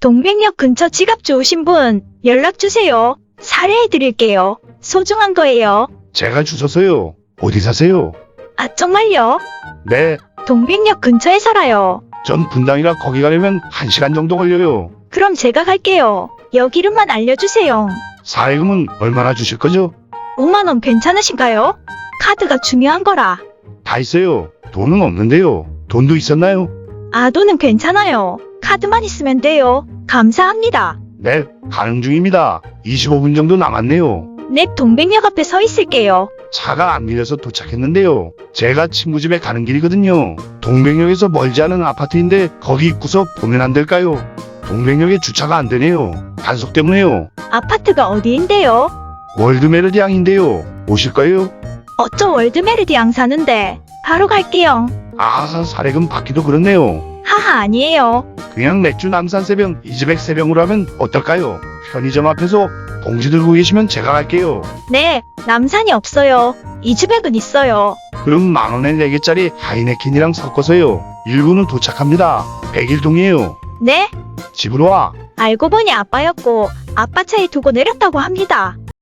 동백역 근처 지갑 좋으신 분 연락 주세요. 살해해 드릴게요. 소중한 거예요. 제가 주웠어요. 어디 사세요? 아, 정말요? 네, 동백역 근처에 살아요. 전 분당이라 거기 가려면 1시간 정도 걸려요. 그럼 제가 갈게요. 역 이름만 알려주세요. 사회금은 얼마나 주실 거죠? 5만원 괜찮으신가요? 카드가 중요한 거라. 다 있어요. 돈은 없는데요. 돈도 있었나요? 아, 돈은 괜찮아요. 카드만 있으면 돼요. 감사합니다. 네, 가능 중입니다. 25분 정도 남았네요. 네, 동백역 앞에 서 있을게요. 차가 안 밀려서 도착했는데요. 제가 친구 집에 가는 길이거든요. 동백역에서 멀지 않은 아파트인데 거기 입구서 보면 안 될까요? 동백역에 주차가 안 되네요. 단속 때문에요. 아파트가 어디인데요? 월드메르디앙인데요. 오실 거예요? 어쩌 월드메르디앙 사는데. 바로 갈게요. 아, 사례금 받기도 그렇네요. 하하, 아니에요. 그냥 맥주 남산 세병, 이즈백 세병으로 하면 어떨까요? 편의점 앞에서 봉지 들고 계시면 제가 갈게요. 네, 남산이 없어요. 이즈백은 있어요. 그럼 만 원에 4개짜리 하이네켄이랑 섞어서요. 일부는 도착합니다. 백일동이에요. 네, 집으로 와. 알고 보니 아빠였고, 아빠 차에 두고 내렸다고 합니다.